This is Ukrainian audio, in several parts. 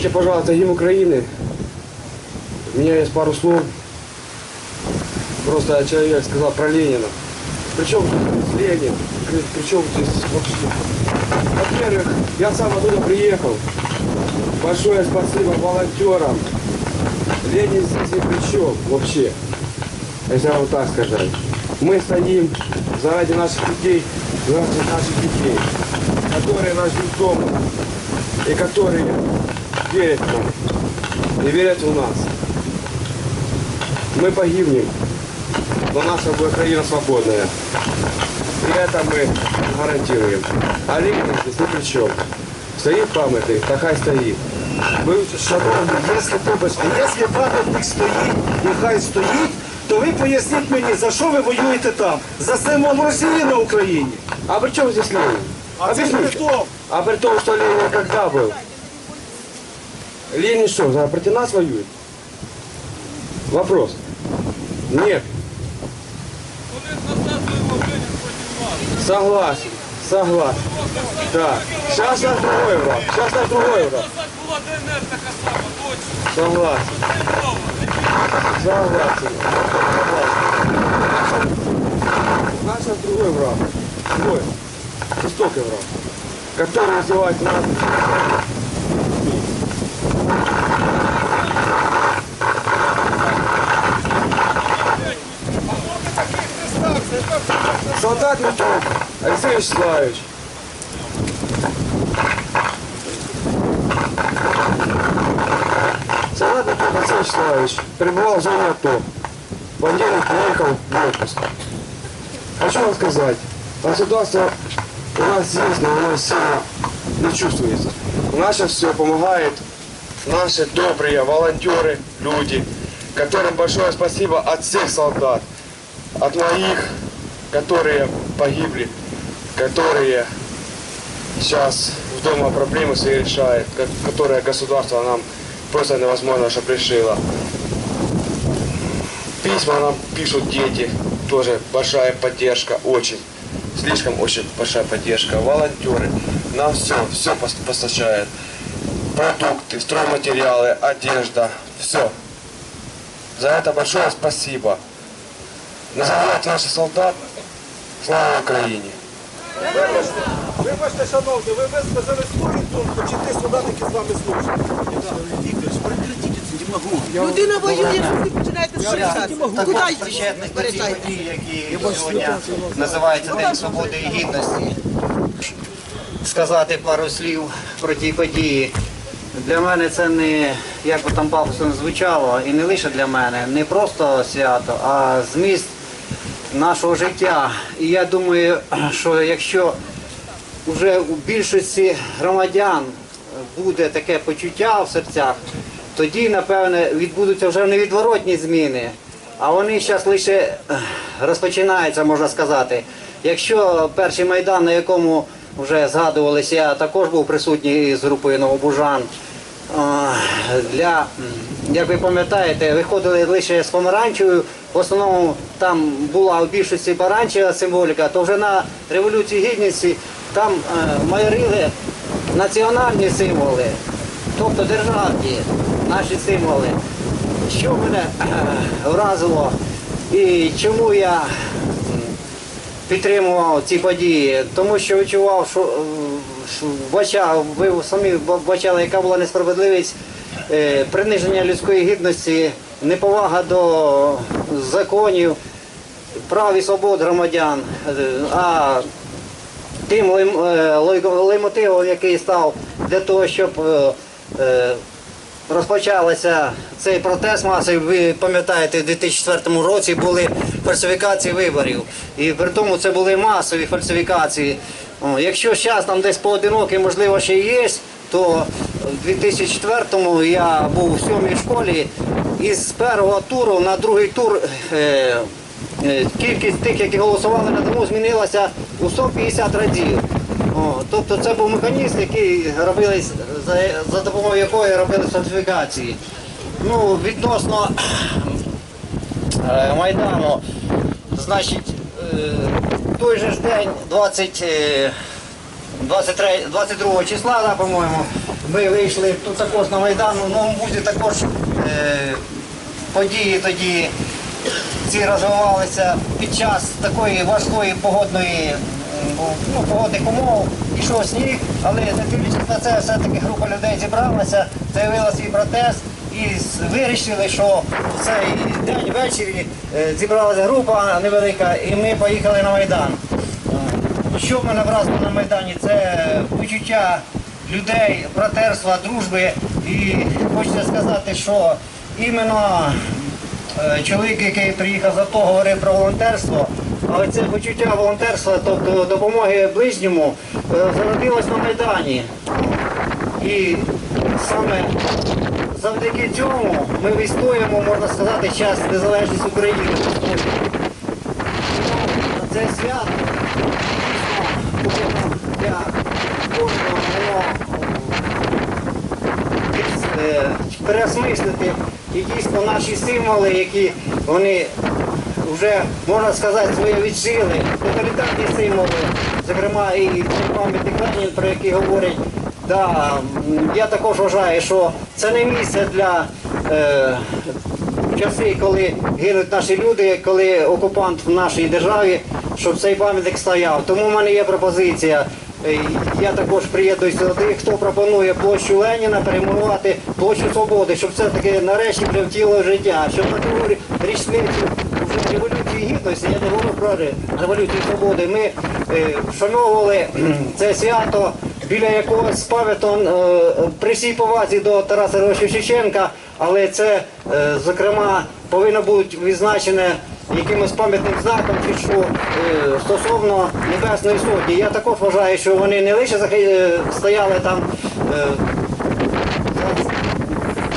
Включите, пожалуйста, гимн Украины. У меня есть пару слов. Просто человек сказал про Ленина. Причем Ленин? При- Причем здесь вообще? Во-первых, я сам оттуда приехал. Большое спасибо волонтерам. Ленин здесь ни при чем вообще. Если вам так сказать. Мы стоим заради наших детей, заради наших детей, которые нас ждут дома и которые верят в нам и верят в нас. Мы погибнем, но наша будет Украина свободная. И это мы гарантируем. А Ленин здесь ни при чем. Стоит памятник, такая стоит. Мы шановні, Якщо, вибачте, якщо пам'ятник стоїть, нехай стоїть, то ви поясніть мені, за що ви воюєте там? За символ Росії на Україні. А при чем здесь Ленин? А це Объясните. при тому, А при том, что Ленин когда был? Ленин что, за- против нас воюет? Вопрос. Нет. Согласен, согласен. Так, сейчас наш другой враг, сейчас наш другой враг. Согласен, согласен. согласен. Наш сейчас другой враг. Другой. Жестокий враг. Который называет нас Петров Алексей Вячеславович. Петров Алексей Вячеславович пребывал в зоне АТО. В понедельник приехал в отпуск. Хочу вам сказать, государство у нас есть, но оно сильно не чувствуется. У нас сейчас все помогает наши добрые волонтеры, люди, которым большое спасибо от всех солдат, от моих, которые погибли, которые сейчас в дома проблемы свои решают, ко- которые государство нам просто невозможно, что решило. Письма нам пишут дети, тоже большая поддержка, очень, слишком очень большая поддержка. Волонтеры нам все, все поставляют. Продукты, стройматериалы, одежда, все. За это большое спасибо. Называют наших солдат Слава Україні! Вибачте, вибачте, шановні, ви висказали свою думку, чи ті солдати, які з вами служать? Людина воює, що ви починаєте сперечатися. Куди йти? причетних до які сьогодні називаються День Свободи і Гідності. Сказати пару слів про ті події. Для мене це не, як би там пафосно не звучало, і не лише для мене, не просто свято, а зміст нашого життя. І я думаю, що якщо вже у більшості громадян буде таке почуття в серцях, тоді, напевне, відбудуться вже невідворотні зміни. А вони зараз лише розпочинаються, можна сказати. Якщо перший майдан, на якому вже згадувалися, я також був присутній з групою Новобужан. Для, м, як ви пам'ятаєте, виходили лише з помаранчевою. В основному там була у більшості помаранчева символіка, то вже на Революції Гідності там е, майорили національні символи, тобто державні наші символи. Що мене е, вразило і чому я підтримував ці події, тому що відчував, що, е, бачав, ви самі бачили, яка була несправедливість, е, приниження людської гідності, неповага до законів, прав і свобод громадян. Е, А тим е, леймотивом, який став для того, щоб е, цей протест масовий, ви пам'ятаєте, в 2004 році були фальсифікації виборів. І при тому це були масові фальсифікації. О, Якщо зараз там десь поодинокі, можливо, ще є, то в 2004-му я був у сьомій школі і з першого туру на другий тур е, е, кількість тих, які голосували на дому, змінилася у 150 разів. О, тобто це був механізм, який робили, за, за допомогою якої робили сертифікації. Ну, відносно е, Майдану, значить, е, той же ж день, 20, е, 23, 22 числа, да, по-моєму, ми вийшли тут також на Майдан, в Новому Бузі також е, події тоді ці розвивалися під час такої важкої погодної ну, погодних умов. Ішов сніг, але дивлячись на це, все-таки група людей зібралася, заявила свій протест і вирішили, що в цей день ввечері е, зібралася група невелика, і ми поїхали на Майдан. Е, Що мене вразило на Майдані? Це почуття людей, братерства, дружби. І хочеться сказати, що іменно Чоловік, який приїхав за то, говорив про волонтерство, але це почуття волонтерства, тобто допомоги ближньому, е, зародилось на Майдані. І саме завдяки цьому ми відстоюємо, можна сказати, час незалежність України. Це свято для переосмислити і дійсно наші символи, які вони вже, можна сказати, своє віджили, тоталітарні символи, зокрема і цей пам'ятник Ленін, про який говорять. Да, я також вважаю, що це не місце для е, часи, коли гинуть наші люди, коли окупант в нашій державі, щоб цей пам'ятник стояв. Тому в мене є пропозиція. Е, Я також приєднуюся до тих, хто пропонує площу Леніна перейменувати площу Свободи, щоб все-таки нарешті вже втіло життя, щоб на рі- річницю вже революції гідності, я не говорю про ре- революцію свободи. Ми е, вшановували це свято біля якогось пам'ятон е, при всій повазі до Тараса Григоровича Шевченка, але це, зокрема, повинно бути відзначене якимось пам'ятним знаком, чи що е, стосовно Небесної Сотні. Я також вважаю, що вони не лише е, стояли там е,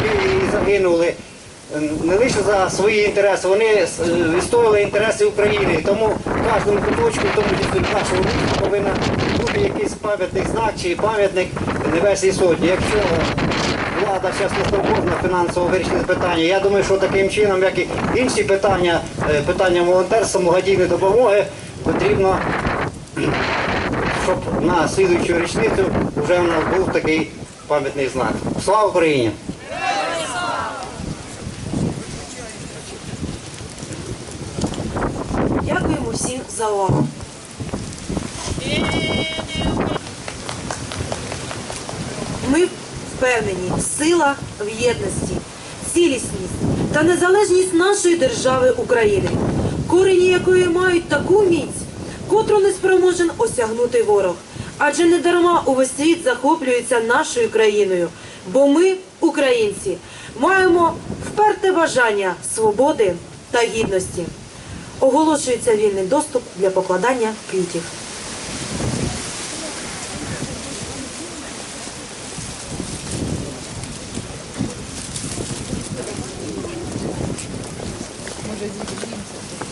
і загинули. Не лише за свої інтереси, вони відстоювали інтереси України. Тому в кожному куточку, в тому числі в нашому місті, повинен бути якийсь пам'ятний знак чи пам'ятник Небесній Сотні. Якщо влада зараз не спроможна фінансово вирішити питання, я думаю, що таким чином, як і інші питання, е, питання волонтерства, благодійної допомоги, потрібно щоб на слідуючу річницю вже у нас був такий пам'ятний знак. Слава Україні! Дякуємо всім за увагу. Ми впевнені, сила в єдності, цілісність та незалежність нашої держави України, корені якої мають таку міць, котру не спроможен осягнути ворог. Адже не дарма увесь світ захоплюється нашою країною, бо ми, українці, маємо вперте бажання свободи та гідності. Оголошується вільний доступ для покладання квітів. разделимся.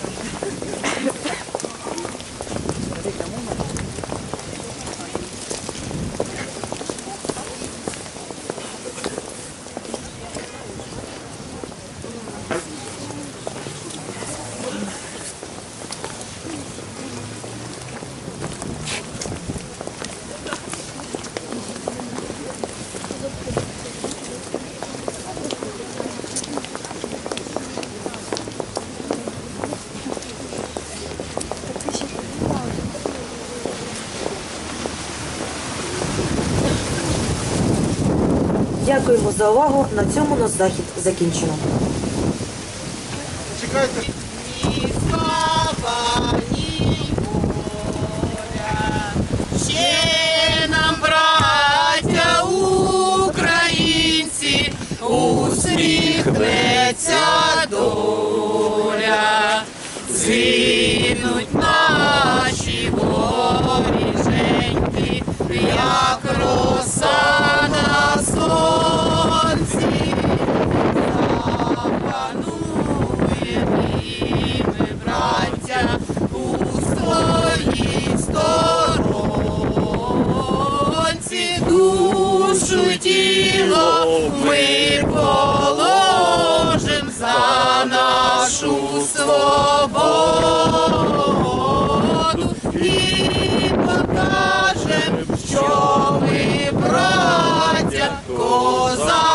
Дякуємо за увагу. На цьому наш захід закінчено. Ще нам, браття українці, усміхнеться доля, свободу і покажем, що ми браття козацьку